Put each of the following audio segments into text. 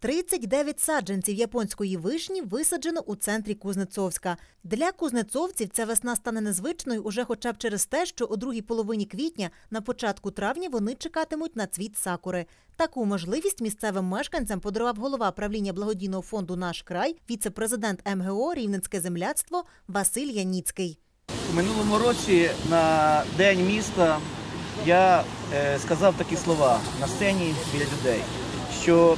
39 саджанців японської вишні висаджено у центрі Кузнецовська. Для кузнецовців ця весна стане незвичною уже хоча б через те, що у другій половині квітня, на початку травня, вони чекатимуть на цвіт сакури. Таку можливість місцевим мешканцям подарував голова правління благодійного фонду Наш край, віце-президент МГО Рівненське земляцтво Василь Яніцький. У минулому році на День міста я е, сказав такі слова на сцені біля людей, що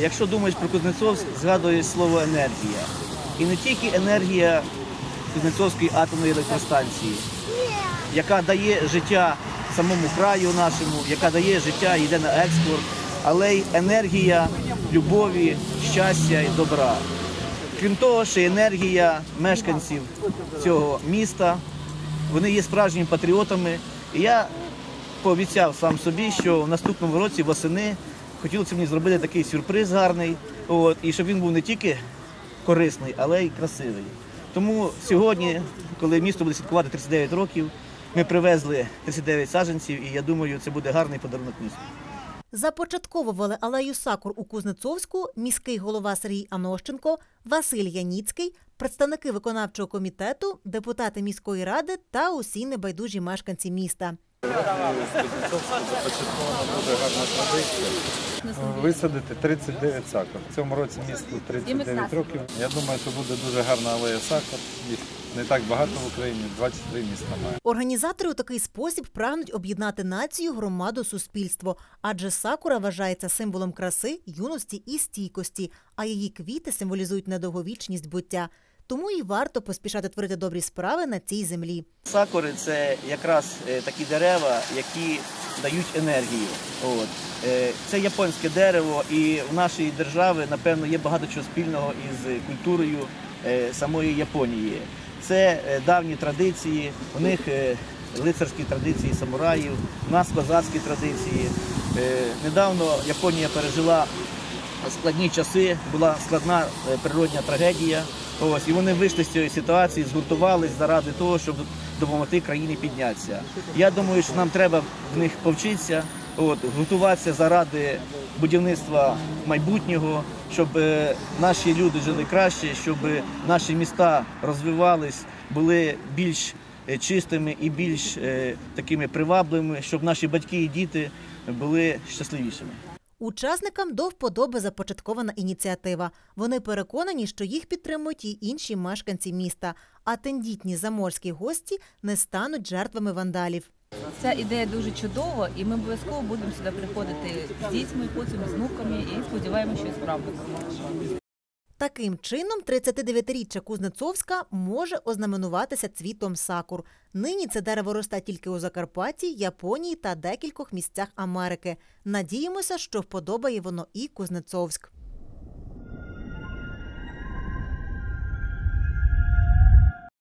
якщо думаєш про Кузнецовськ, згадуєш слово енергія. І не тільки енергія Кузнецовської атомної електростанції, яка дає життя самому краю нашому, яка дає життя, йде на експорт, але й енергія любові, щастя і добра. Крім того, ще енергія мешканців цього міста. Вони є справжніми патріотами. І я пообіцяв сам собі, що в наступному році восени хотілося мені зробити такий сюрприз гарний, от, і щоб він був не тільки корисний, але й красивий. Тому сьогодні, коли місто буде святкувати 39 років, ми привезли 39 саджанців, і я думаю, це буде гарний подарунок місту. Започатковували алею сакур у Кузнецовську міський голова Сергій Анощенко, Василь Яніцький, представники виконавчого комітету, депутати міської ради та усі небайдужі мешканці міста. Дуже гарна традиція. Висадити 39 сакур. В цьому році місту 39 років. Я думаю, що буде дуже гарна алея сакур. Не так багато в Україні, 23 міста має. Організатори у такий спосіб прагнуть об'єднати націю, громаду, суспільство, адже сакура вважається символом краси, юності і стійкості, а її квіти символізують недовговічність буття. Тому і варто поспішати творити добрі справи на цій землі. Сакури це якраз е, такі дерева, які дають енергію. От. Е, Це японське дерево, і в нашій державі, напевно, є багато чого спільного із культурою е, самої Японії. Це давні традиції, у них лицарські традиції самураїв, у нас козацькі традиції. Недавно Японія пережила складні часи, була складна е, природня трагедія. Ось і вони вийшли з цієї ситуації, згуртувались заради того, щоб допомогти країні піднятися. Я думаю, що нам треба в них повчитися, от готуватися заради будівництва майбутнього, щоб е, наші люди жили краще, щоб наші міста розвивались, були більш е, чистими і більш такими привабливими, щоб наші батьки і діти були щасливішими. Учасникам до вподоби започаткована ініціатива. Вони переконані, що їх підтримують і інші мешканці міста, а тендітні заморські гості не стануть жертвами вандалів. Ця ідея дуже чудова, і ми обов'язково будемо сюди приходити з дітьми, потім з внуками і сподіваємося, що справді. Таким чином, 39-річчя Кузнецовська може ознаменуватися цвітом сакур. Нині це дерево росте тільки у Закарпатті, Японії та декількох місцях Америки. Надіємося, що вподобає воно і Кузнецовськ.